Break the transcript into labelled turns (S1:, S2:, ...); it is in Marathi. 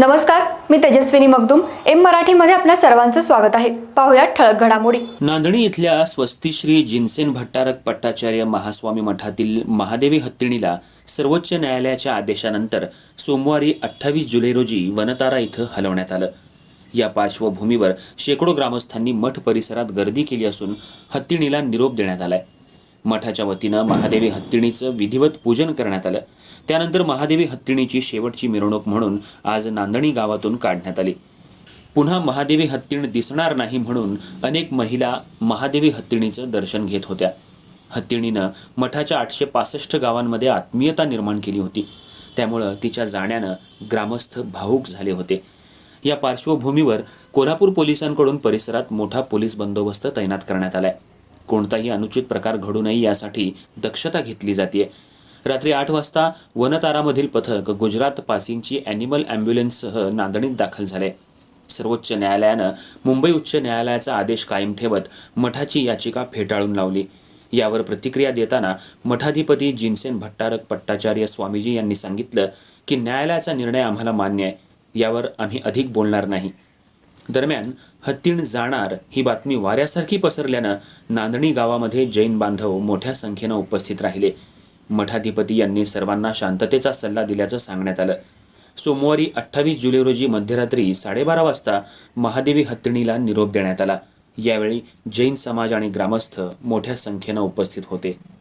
S1: नमस्कार मी तेजस्विनी मगदुम. एम मराठीमध्ये आपल्या सर्वांचं स्वागत आहे. पाहुयात ठळक घडामोडी.
S2: नांदणी इथल्या स्वस्तिश्री जिनसेन भट्टारक पट्टाचार्य महास्वामी मठातील महादेवी हत्तीणीला सर्वोच्च न्यायालयाच्या आदेशानंतर सोमवारी अठ्ठावीस जुलै रोजी वनतारा इथं हलवण्यात आलं. या पार्श्वभूमीवर शेकडो ग्रामस्थांनी मठ परिसरात गर्दी केली असून हत्तीणीला निरोप देण्यात आलाय. मठाच्या वतीनं महादेवी हत्तीणीचं विधिवत पूजन करण्यात आलं. त्यानंतर महादेवी हत्तीणीची शेवटची मिरवणूक म्हणून आज नांदणी गावातून काढण्यात आली. पुन्हा महादेवी हत्तीण दिसणार नाही म्हणून अनेक महिला महादेवी हत्तीणीचं दर्शन घेत होत्या. हत्तीणीनं मठाच्या आठशे पासष्ट गावांमध्ये आत्मीयता निर्माण केली होती. त्यामुळं तिच्या जाण्यानं ग्रामस्थ भावूक झाले होते. या पार्श्वभूमीवर कोल्हापूर पोलिसांकडून परिसरात मोठा पोलीस बंदोबस्त तैनात करण्यात आलाय. कोणताही अनुचित प्रकार घडू नये यासाठी दक्षता घेतली जाते. रात्री आठ वाजता वनतारामधील पथक गुजरात पासिंगची ॲनिमल ॲम्ब्युलन्ससह नांदणीत दाखल झाले. सर्वोच्च न्यायालयानं मुंबई उच्च न्यायालयाचा आदेश कायम ठेवत मठाची याचिका फेटाळून लावली. यावर प्रतिक्रिया देताना मठाधिपती जिनसेन भट्टारक पट्टाचार्य स्वामीजी यांनी सांगितलं की न्यायालयाचा निर्णय आम्हाला मान्य आहे. यावर आम्ही अधिक बोलणार नाही. दरम्यान हत्तीण जाणार ही बातमी वाऱ्यासारखी पसरल्यानं नांदणी गावामध्ये जैन बांधव मोठ्या संख्येनं उपस्थित राहिले. मठाधिपती यांनी सर्वांना शांततेचा सल्ला दिल्याचं सांगण्यात आलं. सोमवारी अठ्ठावीस जुलै रोजी मध्यरात्री साडेबारा वाजता महादेवी हत्तीणीला निरोप देण्यात आला. यावेळी जैन समाज आणि ग्रामस्थ मोठ्या संख्येनं उपस्थित होते.